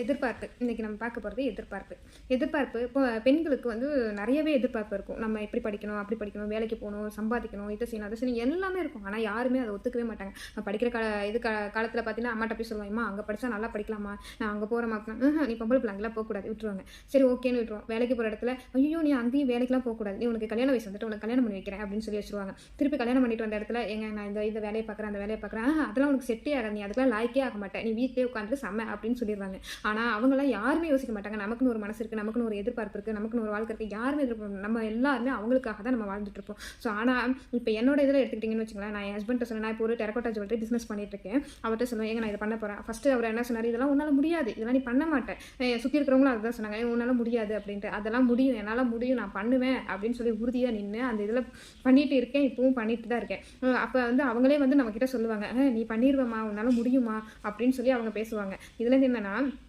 எதிர்பார்ப்பு. இன்றைக்கி நம்ம பார்க்க போகிறது எதிர்பார்ப்பு. எதிர்பார்ப்பு இப்போ பெண்களுக்கு வந்து நிறையவே எதிர்பார்ப்பு இருக்கும். நம்ம எப்படி படிக்கணும் அப்படி படிக்கணும் வேலைக்கு போகணும் சம்பாதிக்கணும் இதை செய்யணும் அதை செய்யணும். எல்லாமே இருக்கும். ஆனால் யாருமே அதை ஒத்துக்கவே மாட்டாங்க. நான் படிக்கிற கால இது கா காலத்தில் பார்த்தீங்கன்னா அம்மாட்ட போய் சொல்லுவாங்கம்மா அங்கே படித்தா நல்லா படிக்கலாமா? நான் அங்கே போகிற மாதிரி நீ பொம்பளை பிள்ளை அங்கெல்லாம் போகக்கூடாது. விட்டுருவாங்க. சரி ஓகேன்னு விட்டுருவோம். வேலைக்கு போகிற இடத்துல ஐயோ நீ அங்கேயும் வேலைக்கெலாம் போகக்கூடாது. நீ உனக்கு கல்யாண வயசு வந்துட்டு உனக்கு கல்யாணம் பண்ணி வைக்கிறேன் அப்படின்னு சொல்லி வச்சுருவாங்க. திருப்பி கல்யாணம் பண்ணிட்டு வந்த இடத்துல எங்க நான் இந்த இந்த வேலையை பார்க்குறேன் அந்த வேலையை பார்க்குறேன். அதெல்லாம் உனக்கு செட்டே ஆகாது. நீ அதுக்கெல்லாம் லாய்க்கே ஆக மாட்டேன் நீ வீட்டிலே உட்காந்துட்டு செம்ம அப்படின்னு சொல்லிடுவாங்க ஆனால் அவங்களாம் யாருமே யோசிக்க மாட்டாங்க. நமக்குன்னு ஒரு மனசு இருக்குது நமக்குன்னு ஒரு எதிர்பார்ப்பு இருக்குது நமக்குன்னு ஒரு வாழ்க்கை இருக்குது யாருமே எதிர்பார்ப்பு நம்ம எல்லாருமே அவங்களுக்காக தான் நம்ம வாழ்ந்துட்டுருப்போம் ஸோ ஆனால் இப்போ என்னோட இதில் எடுத்துக்கிட்டிங்கன்னு வச்சுங்களேன் நான் என் ஹஸ்பண்ட்ட சொன்னேன் நான் இப்போ ஒரு டெரக்கோட்டா ஜுவல்லரி பிஸ்னஸ் பண்ணிட்டு இருக்கேன். அவர்கிட்ட சொல்லுவேன் ஏங்க நான் இதை பண்ண போகிறேன் ஃபஸ்ட்டு அவர் என்ன சொன்னார் இதெல்லாம் உன்னால் முடியாது. இதெல்லாம் நீ பண்ண மாட்டேன். சுற்றி இருக்கிறவங்களும் அதுதான் சொன்னாங்க. உன்னால் முடியாது அப்படின்ட்டு. அதெல்லாம் முடியும். என்னால் முடியும். நான் பண்ணுவேன் அப்படின்னு சொல்லி உறுதியாக நின்று அந்த இதில் பண்ணிட்டு இருக்கேன். இப்போவும் பண்ணிட்டு தான் இருக்கேன். அப்போ வந்து அவங்களே வந்து நம்மக்கிட்ட சொல்லுவாங்க நீ பண்ணிடுவேம்மா உன்னால் முடியுமா? அப்படின்னு சொல்லி அவங்க பேசுவாங்க. இதுலேருந்து என்னன்னா